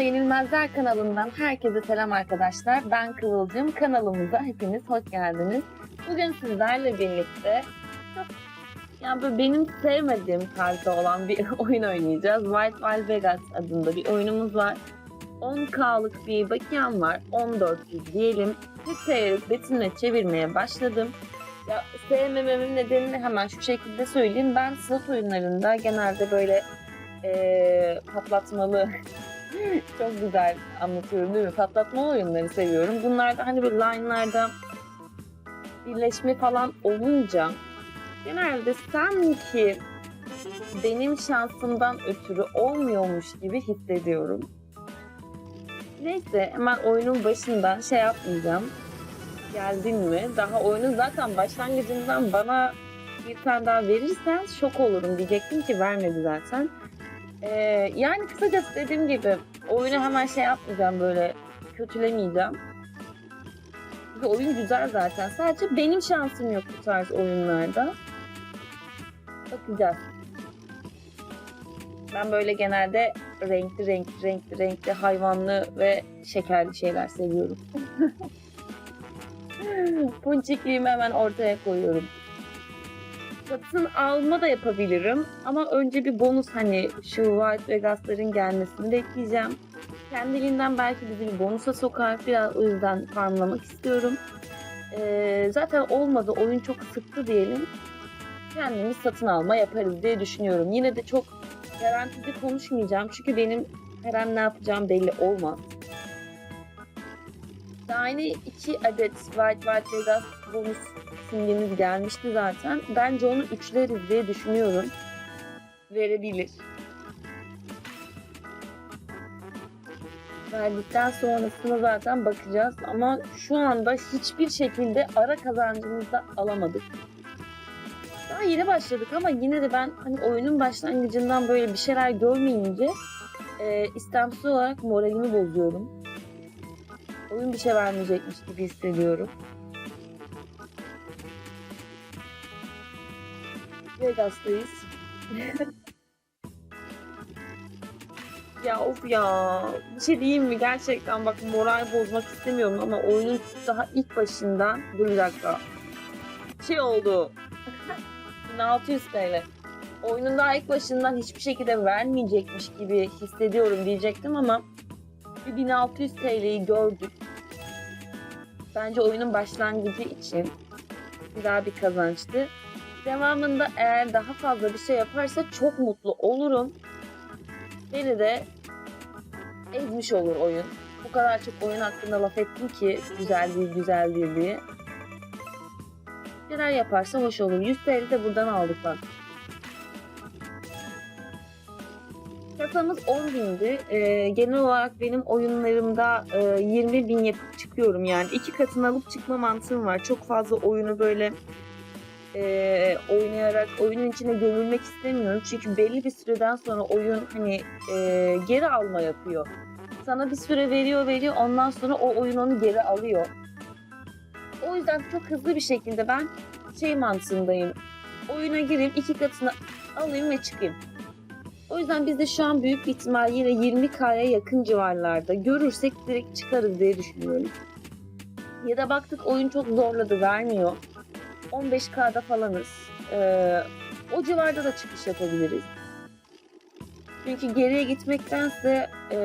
Casino Yenilmezler kanalından herkese selam arkadaşlar. Ben Kıvılcım. Kanalımıza hepiniz hoş geldiniz. Bugün sizlerle birlikte çok yani böyle benim sevmediğim tarzda olan bir oyun oynayacağız. Wild Wild Vegas adında bir oyunumuz var. 10K'lık bir bakiyem var. 1400 diyelim. Seyrek betimle çevirmeye başladım. Ya sevmememin nedenini hemen şu şekilde söyleyeyim. Ben slot oyunlarında genelde böyle eee, patlatmalı çok güzel anlatıyorum değil mi? Patlatmalı oyunları seviyorum. Bunlarda hani böyle line'larda birleşme falan olunca genelde sanki benim şansımdan ötürü olmuyormuş gibi hissediyorum. Neyse hemen oyunun başından şey yapmayacağım. Geldin mi? Daha oyunun zaten başlangıcından bana bir tane daha verirsen şok olurum diyecektim ki vermedi zaten. Ee, yani kısacası dediğim gibi oyunu hemen şey yapmayacağım böyle kötülemeyeceğim. Çünkü oyun güzel zaten. Sadece benim şansım yok bu tarz oyunlarda. Bakacağız. Ben böyle genelde renkli renkli renkli renkli hayvanlı ve şekerli şeyler seviyorum. Punçikliğimi hemen ortaya koyuyorum. Satın alma da yapabilirim ama önce bir bonus hani şu Wild Vegas'ların gelmesini bekleyeceğim. Kendiliğinden belki bizi bir bonusa sokar. Biraz o yüzden farmlamak istiyorum. Ee, zaten olmadı. Oyun çok sıktı diyelim. Kendimiz satın alma yaparız diye düşünüyorum. Yine de çok garantici konuşmayacağım. Çünkü benim her an ne yapacağım belli olmaz. Daha yeni iki adet Wild Wild Vegas bonus simgemiz gelmişti zaten. Bence onu üçleriz diye düşünüyorum. Verebilir. Verdikten sonrasına zaten bakacağız ama şu anda hiçbir şekilde ara kazancımızı alamadık. Daha yeni başladık ama yine de ben hani oyunun başlangıcından böyle bir şeyler görmeyince e, istemsiz olarak moralimi bozuyorum. Oyun bir şey vermeyecekmiş gibi hissediyorum. Vegas'tayız. ya of ya. Bir şey diyeyim mi? Gerçekten bak moral bozmak istemiyorum ama oyunun daha ilk başından... Dur bir dakika. Şey oldu. 1600 TL. Oyunun daha ilk başından hiçbir şekilde vermeyecekmiş gibi hissediyorum diyecektim ama bir 1600 TL'yi gördük. Bence oyunun başlangıcı için güzel bir kazançtı. Devamında eğer daha fazla bir şey yaparsa çok mutlu olurum. Beni de ezmiş olur oyun. Bu kadar çok oyun hakkında laf ettim ki güzel değil güzel değil diye. Neler yaparsa hoş olur. 100 TL de buradan aldık bak. Kasamız 10 bindi. Ee, genel olarak benim oyunlarımda e, 20 bin yapıp çıkıyorum yani. iki katını alıp çıkma mantığım var. Çok fazla oyunu böyle e, oynayarak oyunun içine gömülmek istemiyorum. Çünkü belli bir süreden sonra oyun hani e, geri alma yapıyor. Sana bir süre veriyor veriyor ondan sonra o oyun onu geri alıyor. O yüzden çok hızlı bir şekilde ben şey mantığındayım. Oyuna gireyim iki katını alayım ve çıkayım. O yüzden biz de şu an büyük bir ihtimal yine 20K'ya yakın civarlarda görürsek direkt çıkarız diye düşünüyorum. Ya da baktık oyun çok zorladı vermiyor. 15K'da falanız. Ee, o civarda da çıkış yapabiliriz. Çünkü geriye gitmektense e,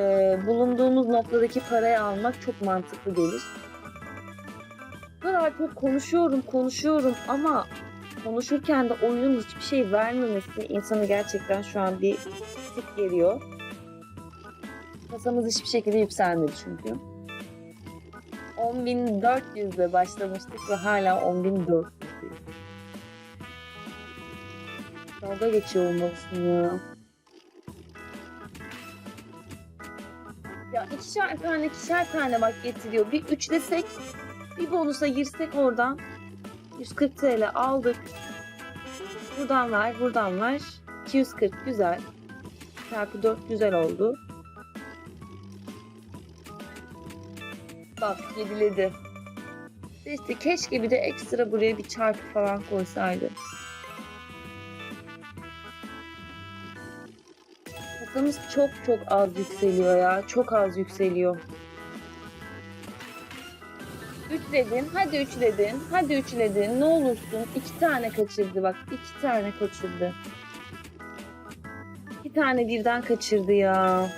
bulunduğumuz noktadaki parayı almak çok mantıklı gelir. Kadar çok konuşuyorum konuşuyorum ama konuşurken de oyunun hiçbir şey vermemesi insanı gerçekten şu an bir tık geliyor. Kasamız hiçbir şekilde yükselmedi çünkü. 10.400 ile başlamıştık ve hala 10.400 Dalga geçiyor olmalısın ya. Ya ikişer tane ikişer tane bak getiriyor. Bir üçlesek bir bonusa girsek oradan 140 TL aldık. Buradan ver, buradan ver. 240 güzel. Çarpı 4 güzel oldu. Bak yediledi. İşte keşke bir de ekstra buraya bir çarpı falan koysaydı. Kasamız çok çok az yükseliyor ya. Çok az yükseliyor. Üçledin. Hadi üçledin. Hadi üçledin. Ne olursun. İki tane kaçırdı bak. iki tane kaçırdı. İki tane birden kaçırdı ya.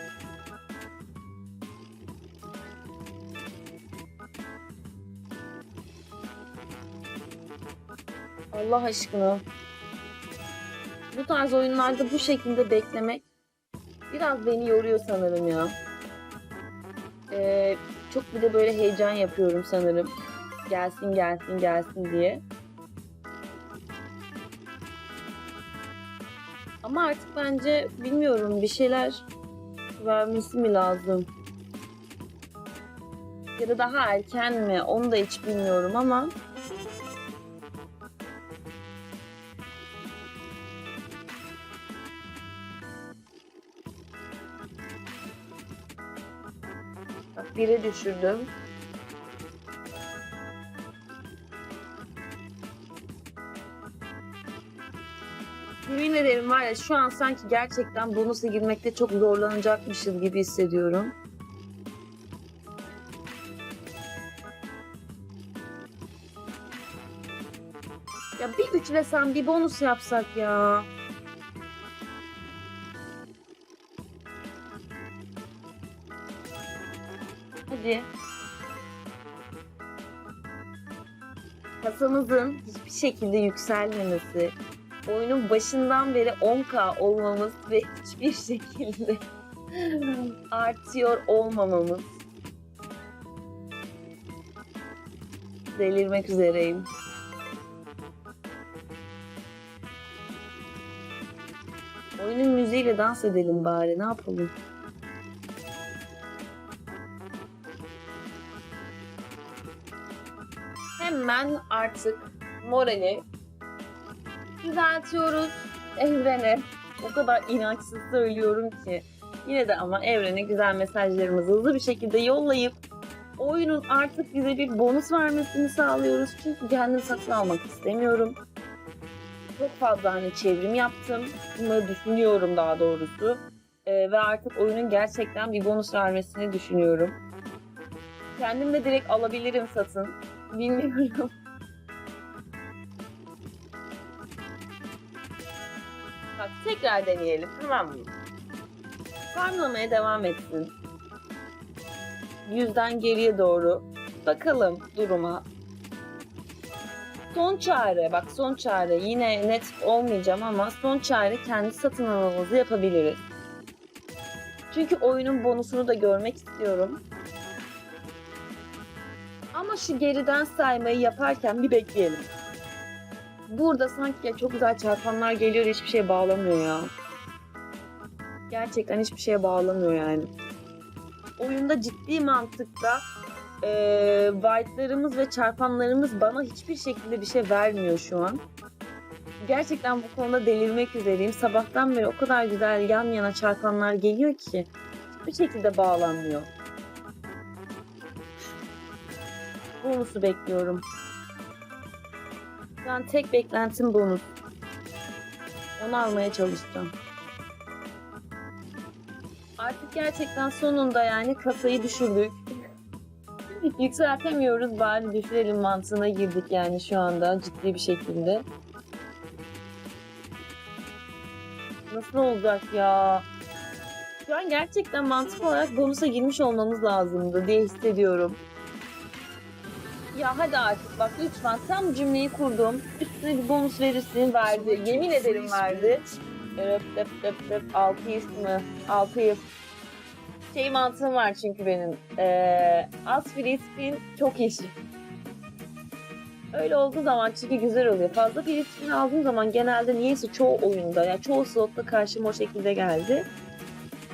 Allah aşkına. Bu tarz oyunlarda bu şekilde beklemek biraz beni yoruyor sanırım ya. Ee, çok bir de böyle heyecan yapıyorum sanırım. Gelsin gelsin gelsin diye. Ama artık bence bilmiyorum bir şeyler vermesi mi lazım? Ya da daha erken mi? Onu da hiç bilmiyorum ama Bak bire düşürdüm. Yemin ederim var ya şu an sanki gerçekten bonusa girmekte çok zorlanacakmışız gibi hissediyorum. Ya bir üçlesem bir bonus yapsak ya. Hadi. Kasamızın hiçbir şekilde yükselmemesi, oyunun başından beri 10k olmamız ve hiçbir şekilde artıyor olmamamız. Delirmek üzereyim. Oyunun müziğiyle dans edelim bari ne yapalım? Hemen artık morali düzeltiyoruz evrene. O kadar inançsız söylüyorum ki. Yine de ama evrene güzel mesajlarımızı hızlı bir şekilde yollayıp oyunun artık bize bir bonus vermesini sağlıyoruz. Çünkü kendim satın almak istemiyorum. Çok fazla hani çevrim yaptım. Bunu düşünüyorum daha doğrusu. Ee, ve artık oyunun gerçekten bir bonus vermesini düşünüyorum. Kendim de direkt alabilirim satın. Bilmiyorum. Bak tekrar deneyelim tamam mı? Farmlamaya devam etsin. Yüzden geriye doğru. Bakalım duruma. Son çare, bak son çare. Yine net olmayacağım ama son çare kendi satın almamızı yapabiliriz. Çünkü oyunun bonusunu da görmek istiyorum. Şu geriden saymayı yaparken bir bekleyelim. Burada sanki ya çok güzel çarpanlar geliyor hiçbir şeye bağlamıyor ya. Gerçekten hiçbir şeye bağlamıyor yani. Oyunda ciddi mantıkta e, white'larımız ve çarpanlarımız bana hiçbir şekilde bir şey vermiyor şu an. Gerçekten bu konuda delirmek üzereyim. Sabahtan beri o kadar güzel yan yana çarpanlar geliyor ki hiçbir şekilde bağlanmıyor. Bonusu bekliyorum. Şu an tek beklentim bonus. Onu almaya çalışacağım. Artık gerçekten sonunda yani kasayı düşürdük. Yükseltemiyoruz bari düşürelim mantığına girdik yani şu anda ciddi bir şekilde. Nasıl olacak ya? Şu an gerçekten mantık olarak bonusa girmiş olmamız lazımdı diye hissediyorum. Ya hadi artık bak lütfen tam cümleyi kurdum. Üstüne bir bonus verirsin verdi. Yemin ederim verdi. Öp öp öp öp 600 mı? 600. Şey mantığım var çünkü benim. Ee, az free spin çok yeşil. Öyle olduğu zaman çünkü güzel oluyor. Fazla free spin aldığım zaman genelde niyeyse çoğu oyunda ya yani çoğu slotta karşıma o şekilde geldi.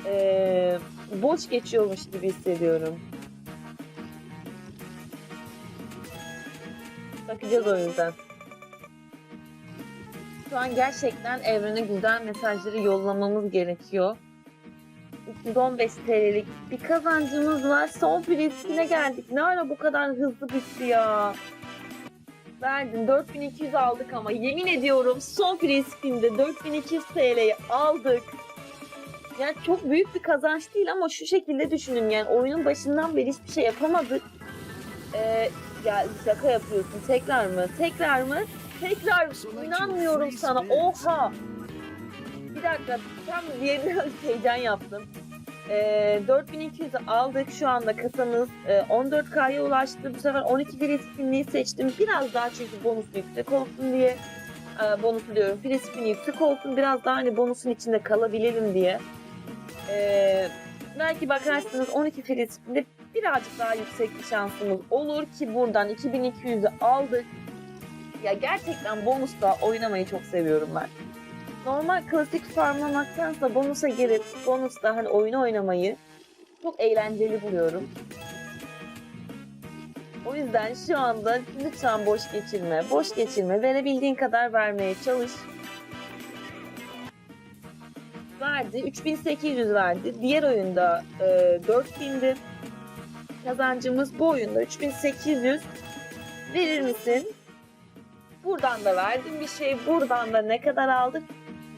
Ee, boş geçiyormuş gibi hissediyorum. Bakacağız o yüzden. Şu an gerçekten evrene güzel mesajları yollamamız gerekiyor. 315 TL'lik bir kazancımız var. Son prensine geldik. Ne ara bu kadar hızlı bitti ya. Verdin 4200 aldık ama yemin ediyorum son free spin'de 4200 TL'yi aldık. Yani çok büyük bir kazanç değil ama şu şekilde düşünün yani oyunun başından beri hiçbir şey yapamadık. Ee, ya şaka yapıyorsun. Tekrar mı? Tekrar mı? Tekrar inanmıyorum sana. Oha! Bir dakika. Tam diğerine heyecan yaptım. Ee, 4200'ü aldık. Şu anda kasamız e, 14K'ya ulaştı. Bu sefer 12 Filistinliği seçtim. Biraz daha çünkü bonus yüksek olsun diye. E, bonusu diyorum. Filistin yüksek olsun. Biraz daha hani bonusun içinde kalabilirim diye. Ee, belki bakarsınız 12 Filistin'de birazcık daha yüksek bir şansımız olur ki buradan 2200'ü aldık. Ya gerçekten bonusla oynamayı çok seviyorum ben. Normal klasik farmlamaktansa bonusa girip bonusla hani oyunu oynamayı çok eğlenceli buluyorum. O yüzden şu anda lütfen boş geçirme. Boş geçirme. Verebildiğin kadar vermeye çalış. Verdi. 3800 verdi. Diğer oyunda e, 4000'di. Kazancımız bu oyunda 3800. Verir misin? Buradan da verdim bir şey. Buradan da ne kadar aldık?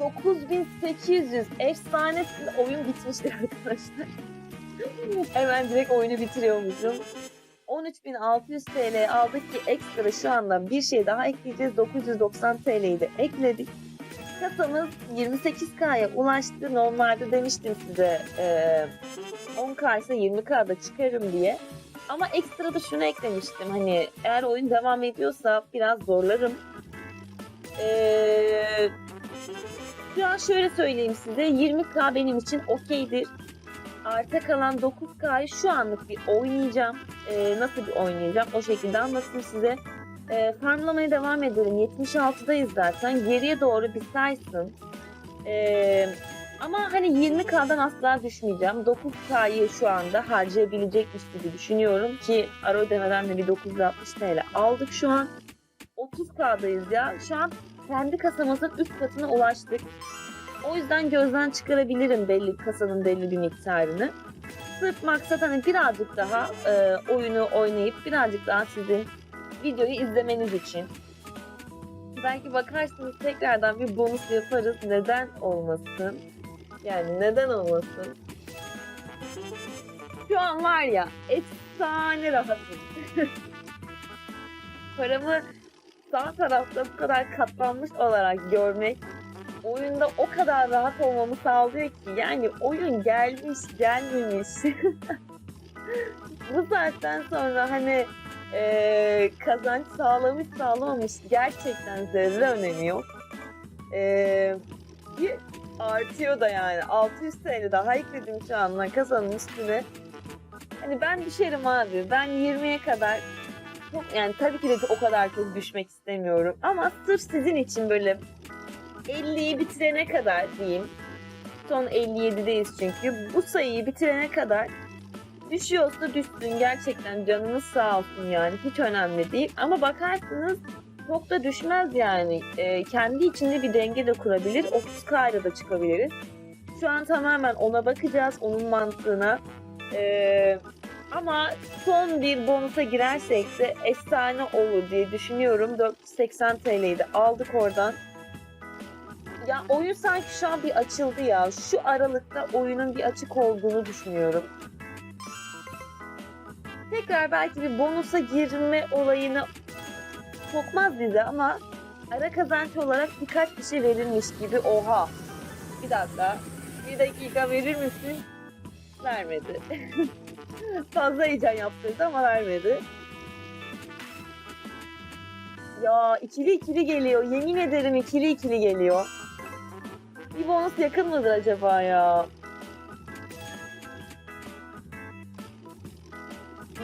9800. Efsane oyun bitmiştir arkadaşlar. Hemen direkt oyunu bitiriyormuşum. 13.600 TL aldık ki ekstra şu anda bir şey daha ekleyeceğiz. 990 TL'yi de ekledik. Kasamız 28K'ya ulaştı. Normalde demiştim size e, 10K ise 20K'da çıkarım diye. Ama ekstra da şunu eklemiştim. Hani eğer oyun devam ediyorsa biraz zorlarım. Ee, şu an şöyle söyleyeyim size. 20K benim için okeydir. Arta kalan 9K'yı şu anlık bir oynayacağım. Ee, nasıl bir oynayacağım? O şekilde anlatayım size. Ee, farmlamaya devam edelim. 76'dayız zaten. Geriye doğru bir saysın. Ee, ama hani 20K'dan asla düşmeyeceğim. 9K'yı şu anda harcayabilecekmiş gibi düşünüyorum ki ara ödemeden de bir 960 TL aldık şu an. 30K'dayız ya. Şu an kendi kasamızın üst katına ulaştık. O yüzden gözden çıkarabilirim belli kasanın belli bir miktarını. Sırf maksat hani birazcık daha e, oyunu oynayıp birazcık daha sizin videoyu izlemeniz için. Belki bakarsınız tekrardan bir bonus yaparız. Neden olmasın? Yani neden olmasın? Şu an var ya efsane rahatım. Paramı sağ tarafta bu kadar katlanmış olarak görmek oyunda o kadar rahat olmamı sağlıyor ki yani oyun gelmiş gelmemiş. bu saatten sonra hani e, kazanç sağlamış sağlamamış gerçekten zerre önemi yok. E, bir artıyor da yani 600 TL daha ekledim şu anda kasanın üstüne. Hani ben düşerim abi. Ben 20'ye kadar çok yani tabii ki de o kadar çok düşmek istemiyorum. Ama sırf sizin için böyle 50'yi bitirene kadar diyeyim. Son 57'deyiz çünkü. Bu sayıyı bitirene kadar düşüyorsa düşsün. Gerçekten canınız sağ olsun yani. Hiç önemli değil. Ama bakarsınız çok da düşmez yani. Ee, kendi içinde bir denge de kurabilir. 30K'yla da çıkabiliriz. Şu an tamamen ona bakacağız. Onun mantığına. Ee, ama son bir bonusa girersek de efsane olur diye düşünüyorum. 480 TL'yi aldık oradan. Ya oyun sanki şu an bir açıldı ya. Şu aralıkta oyunun bir açık olduğunu düşünüyorum. Tekrar belki bir bonusa girme olayını sokmaz bize ama ara kazanç olarak birkaç bir şey verilmiş gibi. Oha! Bir dakika. Bir dakika verir misin? Vermedi. Fazla heyecan yaptırdı ama vermedi. Ya ikili ikili geliyor. Yemin ederim ikili ikili geliyor. Bir bonus yakın mıdır acaba ya?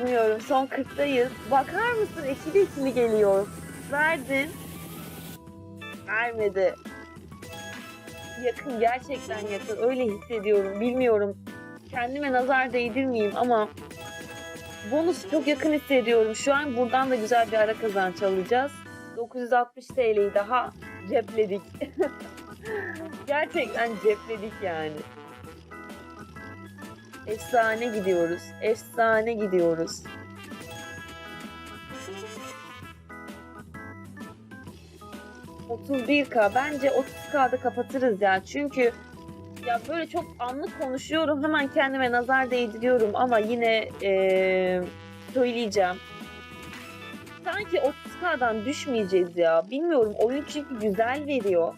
Bilmiyorum. Son 40'tayız. Bakar mısın? İkili ikili geliyor. Verdin. Vermedi. Yakın. Gerçekten yakın. Öyle hissediyorum. Bilmiyorum. Kendime nazar değdirmeyeyim ama bonus çok yakın hissediyorum. Şu an buradan da güzel bir ara kazanç alacağız. 960 TL'yi daha cepledik. Gerçekten cepledik yani. Efsane gidiyoruz. Efsane gidiyoruz. ...31K. Bence 30K'da kapatırız ya. Çünkü Ya böyle çok anlık konuşuyorum. Hemen kendime nazar değdiriyorum ama yine eee, söyleyeceğim. Sanki 30K'dan düşmeyeceğiz ya. Bilmiyorum oyun çünkü güzel veriyor.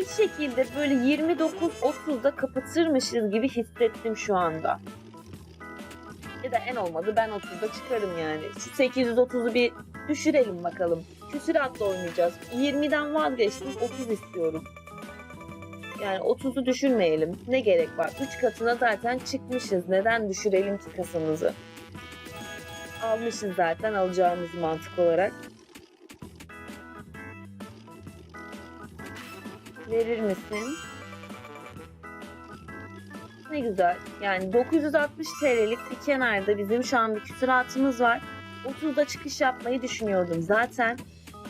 Bir şekilde böyle 29-30'da kapatırmışız gibi hissettim şu anda. Ya da en olmadı ben 30'da çıkarım yani. Şu 830'u bir düşürelim bakalım. Küsüratla oynayacağız. 20'den vazgeçtim 30 istiyorum. Yani 30'u düşürmeyelim. Ne gerek var? 3 katına zaten çıkmışız. Neden düşürelim ki kasamızı? Almışız zaten alacağımız mantık olarak. Verir misin? Ne güzel. Yani 960 TL'lik bir kenarda bizim şu an bir küsuratımız var. 30'da çıkış yapmayı düşünüyordum zaten.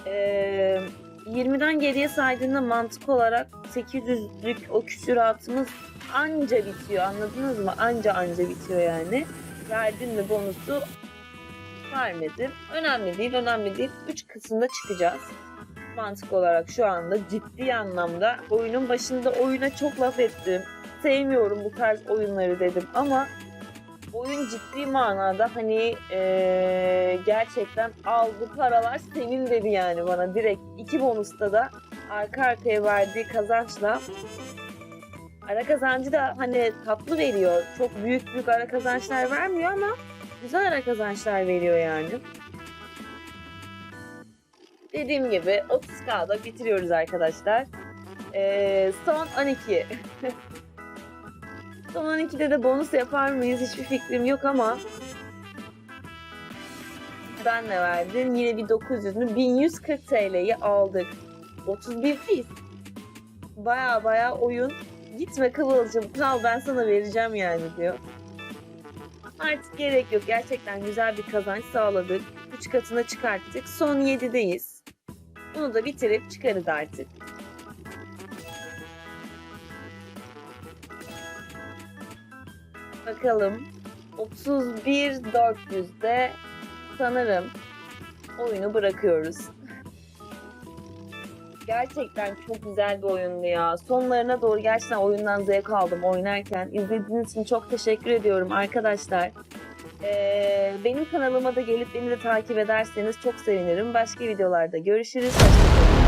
Ee, 20'den geriye saydığında mantık olarak 800'lük o küsuratımız anca bitiyor anladınız mı? Anca anca bitiyor yani. Verdim mi bonusu vermedim. Önemli değil önemli değil. 3 kısımda çıkacağız. Mantık olarak şu anda ciddi anlamda oyunun başında oyuna çok laf ettim. Sevmiyorum bu tarz oyunları dedim ama oyun ciddi manada hani eee, gerçekten aldı paralar senin dedi yani bana direkt iki bonusta da arka arkaya verdiği kazançla ara kazancı da hani tatlı veriyor. Çok büyük büyük ara kazançlar vermiyor ama güzel ara kazançlar veriyor yani. Dediğim gibi 30K'da bitiriyoruz arkadaşlar. Ee, son 12. son 12'de de bonus yapar mıyız hiçbir fikrim yok ama ben de verdim. Yine bir 900'ünü 1140 TL'yi aldık. 31 fis. Baya baya oyun. Gitme Kıvılcım kral ben sana vereceğim yani diyor. Artık gerek yok. Gerçekten güzel bir kazanç sağladık. 3 katına çıkarttık. Son 7'deyiz. Bunu da bitirip çıkarız artık. Bakalım. 31.400'de sanırım oyunu bırakıyoruz. Gerçekten çok güzel bir oyundu ya. Sonlarına doğru gerçekten oyundan zevk aldım oynarken. İzlediğiniz için çok teşekkür ediyorum arkadaşlar. Ee, benim kanalıma da gelip beni de takip ederseniz çok sevinirim. Başka videolarda görüşürüz. Hoşçakalın.